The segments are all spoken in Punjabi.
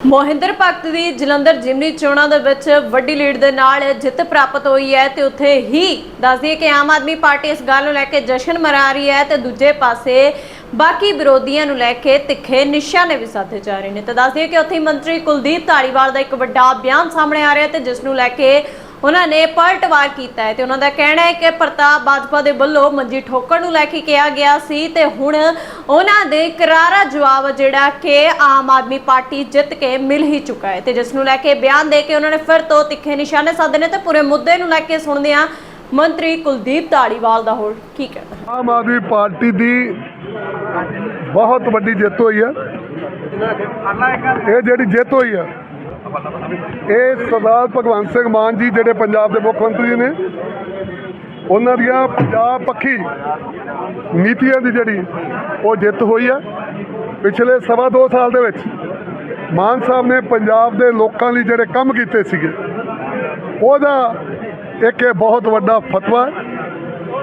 ਮੋਹਿੰਦਰ ਭਗਤ ਦੀ ਜਲੰਧਰ ਜਿਮਨੀ ਚੋਣਾਂ ਦੇ ਵਿੱਚ ਵੱਡੀ ਲੀਡ ਦੇ ਨਾਲ ਜਿੱਤ ਪ੍ਰਾਪਤ ਹੋਈ ਹੈ ਤੇ ਉੱਥੇ ਹੀ ਦੱਸਦੀ ਦਈਏ ਕਿ ਆਮ ਆਦਮੀ ਪਾਰਟੀ ਇਸ ਗੱਲ ਨੂੰ ਲੈ ਕੇ ਜਸ਼ਨ ਮਨਾ ਰਹੀ ਹੈ ਤੇ ਦੂਜੇ ਪਾਸੇ ਬਾਕੀ ਵਿਰੋਧੀਆਂ ਨੂੰ ਲੈ ਕੇ ਤਿੱਖੇ ਨਿਸ਼ਾਨੇ ਵੀ ਸਾਧੇ ਜਾ ਰਹੇ ਨੇ। ਤੇ ਦੱਸਦੀ ਦਈਏ ਕਿ ਉੱਥੇ ਮੰਤਰੀ ਕੁਲਦੀਪ ਧਾਲੀਵਾਲ ਦਾ ਇੱਕ ਵੱਡਾ ਬਿਆਨ ਸਾਹਮਣੇ ਆ ਰਿਹਾ ਤੇ ਜਿਸ ਨੂੰ ਲੈ ਕੇ ਉਹਨਾਂ ਨੇ ਪਲਟਵਾਰ ਕੀਤਾ ਹੈ ਤੇ ਉਹਨਾਂ ਦਾ ਕਹਿਣਾ ਹੈ ਕਿ ਪ੍ਰਤਾਪ ਬਾਜਪਾ ਦੇ ਵੱਲੋਂ ਮੰਜੀ ਠੋਕਣ ਨੂੰ ਲੈ ਕੇ ਕਿਹਾ ਗਿਆ ਸੀ ਤੇ ਹੁਣ ਉਹਨਾਂ ਦੇ ਕਰਾਰਾ ਜਵਾਬ ਜਿਹੜਾ ਕਿ ਆਮ ਆਦਮੀ ਪਾਰਟੀ ਜਿੱਤ ਕੇ ਮਿਲ ਹੀ ਚੁੱਕਾ ਹੈ ਤੇ ਜਿਸ ਨੂੰ ਲੈ ਕੇ ਬਿਆਨ ਦੇ ਕੇ ਉਹਨਾਂ ਨੇ ਫਿਰ ਤੋਂ ਤਿੱਖੇ ਨਿਸ਼ਾਨੇ ਸਾਧੇ ਨੇ ਤੇ ਪੂਰੇ ਮੁੱਦੇ ਨੂੰ ਲੈ ਕੇ ਸੁਣਦੇ ਹਾਂ ਮੰਤਰੀ ਕੁਲਦੀਪ ਧਾਲੀਵਾਲ ਦਾ ਹੋਰ ਕੀ ਕਹਿੰਦਾ ਆਮ ਆਦਮੀ ਪਾਰਟੀ ਦੀ ਬਹੁਤ ਵੱਡੀ ਜਿੱਤ ਹੋਈ ਹੈ। ਇਹ ਜਿਹੜੀ ਜਿੱਤ ਹੋਈ ਹੈ ਇਹ ਸਰਦਾਰ ਭਗਵੰਤ ਸਿੰਘ ਮਾਨ ਜੀ ਜਿਹੜੇ ਪੰਜਾਬ ਦੇ ਮੁੱਖ ਮੰਤਰੀ ਨੇ, ਉਹਨਾਂ ਦੀਆਂ ਪੰਜਾਬ ਪੱਖੀ ਨੀਤੀਆਂ ਦੀ ਜਿਹੜੀ ਉਹ ਜਿੱਤ ਹੋਈ ਹੈ ਪਿਛਲੇ ਸਵਾ ਦੋ ਸਾਲ ਦੇ ਵਿੱਚ ਮਾਨ ਸਾਹਿਬ ਨੇ ਪੰਜਾਬ ਦੇ ਲੋਕਾਂ ਲਈ ਜਿਹੜੇ ਕੰਮ ਕੀਤੇ ਸੀਗੇ, ਉਹਦਾ ਇੱਕ ਇਹ ਬਹੁਤ ਵੱਡਾ ਫਤਵਾ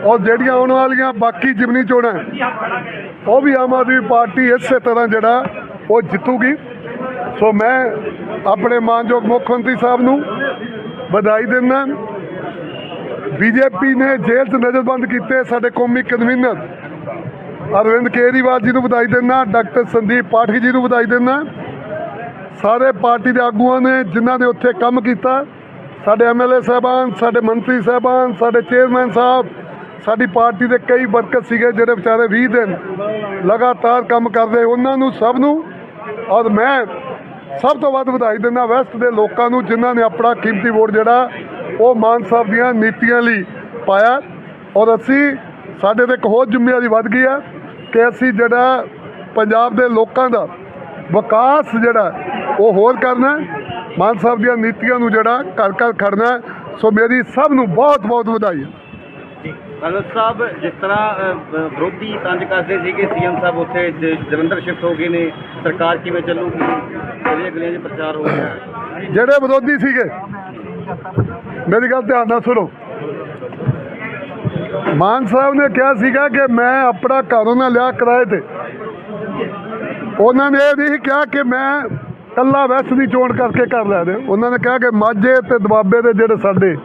ਔਰ ਜਿਹੜੀਆਂ ਆਉਣ ਵਾਲੀਆਂ ਬਾਕੀ ਜਿਮਨੀ ਚੋਣਾਂ, ਉਹ ਵੀ ਆਮ ਆਦਮੀ ਪਾਰਟੀ ਇਸੇ ਤਰ੍ਹਾਂ ਜਿਹੜਾ ਉਹ ਜਿੱਤੂਗੀ। ਸੋ ਮੈਂ ਆਪਣੇ ਮਾਨਯੋਗ ਮੁੱਖ ਮੰਤਰੀ ਸਾਹਿਬ ਨੂੰ ਵਧਾਈ ਦਿੰਦਾ ਬੀਜੇਪੀ ਨੇ ਜੇਲ੍ਹ 'ਚ ਨਜ਼ਰਬੰਦ ਕੀਤੇ ਸਾਡੇ ਕੌਮੀ ਕਨਵੀਨਰ। ਅਰਵਿੰਦ ਕੇਜਰੀਵਾਲ ਜੀ ਨੂੰ ਵਧਾਈ ਦਿੰਦਾ ਡਾਕਟਰ ਸੰਦੀਪ ਪਾਠਕ ਜੀ ਨੂੰ ਵਧਾਈ ਦਿੰਦਾ ਸਾਰੇ ਪਾਰਟੀ ਦੇ ਆਗੂਆਂ ਨੇ ਜਿਨ੍ਹਾਂ ਨੇ ਉੱਥੇ ਕੰਮ ਕੀਤਾ, ਸਾਡੇ ਐਮਐਲਏ ਸਾਹਿਬਾਨ, ਸਾਡੇ ਮੰਤਰੀ ਸਾਹਿਬਾਨ, ਸਾਡੇ ਚੇਅਰਮੈਨ ਸਾਹਿਬ, ਸਾਡੀ ਪਾਰਟੀ ਦੇ ਕਈ ਵਰਕਰ ਸੀਗੇ ਜਿਹੜੇ ਵਿਚਾਰੇ 20 ਦਿਨ ਲਗਾਤਾਰ ਕੰਮ ਕਰਦੇ, ਉਹਨਾਂ ਨੂੰ ਸਭ ਨੂੰ ਔਰ ਮੈਂ ਸਭ ਤੋਂ ਵੱਧ ਵਧਾਈ ਦਿੰਦਾ ਵੈਸਟ ਦੇ ਲੋਕਾਂ ਨੂੰ, ਜਿਨ੍ਹਾਂ ਨੇ ਆਪਣਾ ਕੀਮਤੀ ਵੋਟ ਜਿਹੜਾ ਉਹ ਮਾਨ ਸਾਹਿਬ ਦੀਆਂ ਨੀਤੀਆਂ ਲਈ ਪਾਇਆ। ਔਰ ਅਸੀਂ, ਸਾਡੇ ਤੇ ਇੱਕ ਹੋਰ ਜ਼ਿੰਮੇਵਾਰੀ ਵੱਧ ਗਈ ਹੈ ਕਿ ਅਸੀਂ ਜਿਹੜਾ ਪੰਜਾਬ ਦੇ ਲੋਕਾਂ ਦਾ ਵਿਕਾਸ ਜਿਹੜਾ, ਉਹ ਹੋਰ ਕਰਨਾ ਮਾਨ ਸਾਹਿਬ ਦੀਆਂ ਨੀਤੀਆਂ ਨੂੰ ਜਿਹੜਾ ਘਰ ਘਰ ਖੜਨਾ ਸੋ ਮੇਰੀ ਸਭ ਨੂੰ ਬਹੁਤ ਬਹੁਤ ਵਧਾਈ ਹੈ ਭਗਤ ਸਾਹਿਬ, ਜਿਸ ਤਰ੍ਹਾਂ ਵਿਰੋਧੀ ਤੰਜ ਕਰਦੇ ਸੀਗੇ, ਸੀਐਮ ਸਾਹਿਬ ਉੱਥੇ ਜਲੰਧਰ ਸ਼ਿਫਟ ਹੋ ਗਏ ਨੇ, ਸਰਕਾਰ ਕਿਵੇਂ ਚੱਲੂਗੀ? ਗਲੀਆਂ ਗਲੀਆਂ 'ਚ ਪ੍ਰਚਾਰ ਹੋ ਰਿਹਾ ਜਿਹੜੇ ਵਿਰੋਧੀ ਸੀਗੇ, ਮੇਰੀ ਗੱਲ ਧਿਆਨ ਨਾਲ ਸੁਣੋ। ਮਾਨ ਸਾਹਿਬ ਨੇ ਕਿਹਾ ਸੀਗਾ ਕਿ ਮੈਂ ਆਪਣਾ ਘਰ ਨਾ ਲਿਆ ਕਿਰਾਏ ਤੇ। ਉਹਨਾਂ ਨੇ ਇਹ ਨਹੀਂ ਕਿਹਾ ਕਿ ਮੈਂ ਕੱਲਾ ਵੈਸ ਦੀ ਚੋਣ ਕਰਕੇ ਕਰ ਲਿਆ। ਦੇ ਉਹਨਾਂ ਨੇ ਕਿਹਾ ਕਿ ਮਾਝੇ ਤੇ ਦਬਾਬੇ ਦੇ ਜਿਹੜੇ ਸਾਡੇ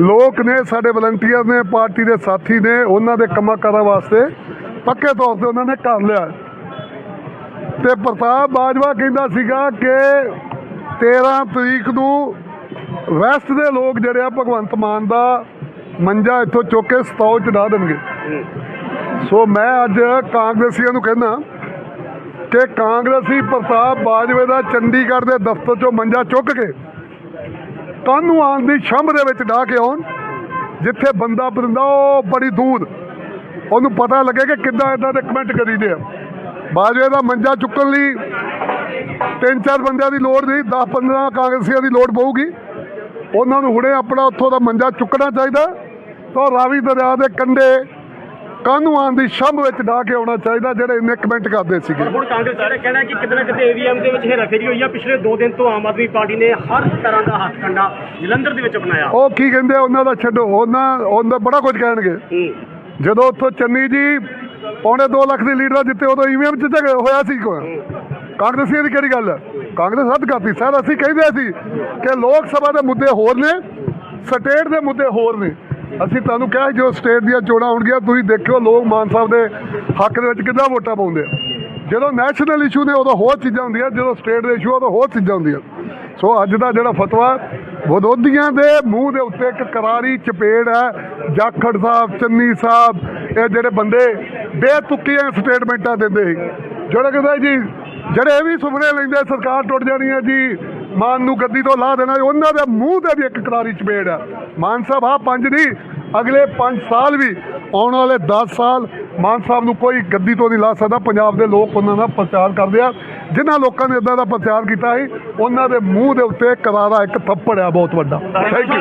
ਲੋਕ ਨੇ, ਸਾਡੇ ਵਲੰਟੀਅਰ ਨੇ, ਪਾਰਟੀ ਦੇ ਸਾਥੀ ਨੇ, ਉਹਨਾਂ ਦੇ ਕੰਮਾਂ ਕਾਰਾਂ ਵਾਸਤੇ ਪੱਕੇ ਤੌਰ ਤੇ ਉਹਨਾਂ ਨੇ ਕਰ ਲਿਆ। ਤੇ ਪ੍ਰਤਾਪ ਬਾਜਵਾ ਕਹਿੰਦਾ ਸੀਗਾ ਕਿ 13 ਤਰੀਕ ਨੂੰ ਵੈਸਟ ਦੇ ਲੋਕ ਜਿਹੜੇ ਆ, ਭਗਵੰਤ ਮਾਨ ਦਾ ਮੰਜਾ ਇੱਥੋਂ ਚੁੱਕ ਕੇ ਸਤੌਜ ਚੜਾ ਦੇਣਗੇ। ਸੋ ਮੈਂ ਅੱਜ ਕਾਂਗਰਸੀਆਂ ਨੂੰ ਕਹਿੰਦਾ ਕਿ ਕਾਂਗਰਸੀ ਪ੍ਰਤਾਪ ਬਾਜਵੇ ਦਾ ਚੰਡੀਗੜ੍ਹ ਦੇ ਦਫ਼ਤਰ ਚੋਂ ਮੰਜਾ ਚੁੱਕ ਕੇ ਕਾਨੂੰ ਆਉਣ ਦੀ ਛੰਭ ਦੇ ਵਿੱਚ ਡਾ ਕੇ ਆਉਣ? ਜਿੱਥੇ ਬੰਦਾ ਪਰਿੰਦਾ ਉਹ ਬੜੀ ਦੂਰ। ਉਹਨੂੰ ਪਤਾ ਲੱਗੇ ਕਿ ਕਿੱਦਾਂ ਇਦਾਂ ਦੇ ਕਮੈਂਟ ਕਰੀਦੇ ਆ। ਬਾਜਵੇ ਦਾ ਮੰਜਾ ਚੁੱਕਣ ਲਈ ਤਿੰਨ ਚਾਰ ਬੰਦਿਆਂ ਦੀ ਲੋੜ ਨਹੀਂ 10 15 ਕਾਂਗਰਸੀਆਂ ਦੀ ਲੋੜ ਪਊਗੀ। ਉਹਨਾਂ ਨੂੰ ਹੁਣੇ ਆਪਣਾ ਉੱਥੋਂ ਦਾ ਮੰਜਾ ਚੁੱਕਣਾ ਚਾਹੀਦਾ। ਤਾਂ ਰਾਵੀ ਦਰਿਆ ਦੇ ਕੰਢੇ ਕਾਨੂੰ ਆਉਣ ਦੀ ਛੰਭ ਵਿੱਚ ਡਾ ਕੇ ਆਉਣਾ ਚਾਹੀਦਾ ਜਿਹੜੇ ਇੰਨੇ ਕਮੈਂਟ ਕਰਦੇ ਸੀਗੇ? ਹੁਣ ਕਾਂਗਰਸ ਦਾ ਕਹਿਣਾ ਕਿ ਕਿਤੇ ਨਾ ਕਿਤੇ ਏਵੀਐਮ ਦੇ ਵਿੱਚ ਹੇਰਾਫੇਰੀ ਹੋਈ ਆ। ਪਿਛਲੇ 2 ਦਿਨ ਤੋਂ ਆਮ ਆਦਮੀ ਪਾਰਟੀ ਨੇ ਹਰ ਤਰ੍ਹਾਂ ਦਾ ਹੱਥ ਕੰਡਾ ਜਲੰਧਰ ਦੇ ਵਿੱਚ ਅਪਣਾਇਆ। ਉਹ ਕੀ ਕਹਿੰਦੇ ਉਹਨਾਂ ਦਾ ਛੱਡੋ। ਉਹਨਾਂ ਉਹਨਾਂ ਬੜਾ ਕੁਝ ਕਹਿਣਗੇ। ਜਦੋਂ ਉੱਥੋਂ ਚੰਨੀ ਜੀ ਪੌਣੇ 2 ਲੱਖ ਦੀ ਲੀਡਰ ਜਿੱਤੇ ਉਦੋਂ ਈਵੀਐਮ ਚ ਝਗੜਾ ਹੋਇਆ ਸੀ ਕੋਈ? ਕਾਂਗਰਸੀਆਂ ਦੀ ਕਿਹੜੀ ਗੱਲ? ਕਾਂਗਰਸ ਹੱਦ ਕਰਤੀ। ਸਰ ਅਸੀਂ ਕਹਿੰਦੇ ਸੀ ਕਿ ਲੋਕ ਸਭਾ ਦੇ ਮੁੱਦੇ ਹੋਰ ਨੇ ਸਟੇਟ ਦੇ ਮੁੱਦੇ ਹੋਰ ਨੇ। ਅਸੀਂ ਤੁਹਾਨੂੰ ਕਿਹਾ ਸੀ, ਜੋ ਸਟੇਟ ਦੀਆਂ ਚੋਣਾਂ ਹੋਣਗੀਆਂ ਤੁਸੀਂ ਦੇਖਿਓ ਲੋਕ ਮਾਨ ਸਾਹਿਬ ਦੇ ਹੱਕ ਦੇ ਵਿੱਚ ਕਿੱਦਾਂ ਵੋਟਾਂ ਪਾਉਂਦੇ ਆ। ਜਦੋਂ ਨੈਸ਼ਨਲ ਇਸ਼ੂ ਨੇ ਉਦੋਂ ਹੋਰ ਚੀਜ਼ਾਂ ਹੁੰਦੀਆਂ ਜਦੋਂ ਸਟੇਟ ਦੇ ਇਸ਼ੂ ਉਦੋਂ ਹੋਰ ਚੀਜ਼ਾਂ ਹੁੰਦੀਆਂ। ਸੋ ਅੱਜ ਦਾ ਜਿਹੜਾ ਫਤਵਾ ਵਿਰੋਧੀਆਂ ਦੇ ਮੂੰਹ ਦੇ ਉੱਤੇ ਇੱਕ ਕਰਾਰੀ ਚਪੇੜ ਹੈ ਜਾਖੜ ਸਾਹਿਬ ਚੰਨੀ ਸਾਹਿਬ ਇਹ ਜਿਹੜੇ ਬੰਦੇ ਬੇਤੁਕੀਆਂ ਸਟੇਟਮੈਂਟਾਂ ਦਿੰਦੇ ਸੀ। ਜਿਹੜਾ ਕਹਿੰਦੇ ਜੀ ਜਿਹੜੇ ਇਹ ਵੀ ਸੁਪਨੇ ਲੈਂਦੇ ਸਰਕਾਰ ਟੁੱਟ ਜਾਣੀ ਹੈ ਜੀ ਮਾਨ ਨੂੰ ਗੱਦੀ ਤੋਂ ਲਾ ਦੇਣਾ, ਉਹਨਾਂ ਦੇ ਮੂੰਹ ਤੇ ਵੀ ਇੱਕ ਕਰਾਰੀ ਚਪੇੜ ਹੈ। ਮਾਨ ਸਾਹਿਬ ਆ ਪੰਜ ਨਹੀਂ, ਅਗਲੇ 5 ਸਾਲ ਵੀ, ਆਉਣ ਵਾਲੇ 10 ਸਾਲ, ਮਾਨ ਸਾਹਿਬ ਨੂੰ ਕੋਈ ਗੱਦੀ ਤੋਂ ਨਹੀਂ ਲਾ ਸਕਦਾ। ਪੰਜਾਬ ਦੇ ਲੋਕ ਉਹਨਾਂ ਦਾ ਪ੍ਰਚਾਰ ਕਰਦੇ ਆ। ਜਿਨ੍ਹਾਂ ਲੋਕਾਂ ਨੇ ਇਦਾਂ ਦਾ ਪ੍ਰਚਾਰ ਕੀਤਾ ਸੀ, ਉਹਨਾਂ ਦੇ ਮੂੰਹ ਦੇ ਉੱਤੇ ਕਰਾਰਾ ਇੱਕ ਥੱਪੜ ਆ, ਬਹੁਤ ਵੱਡਾ। Thank you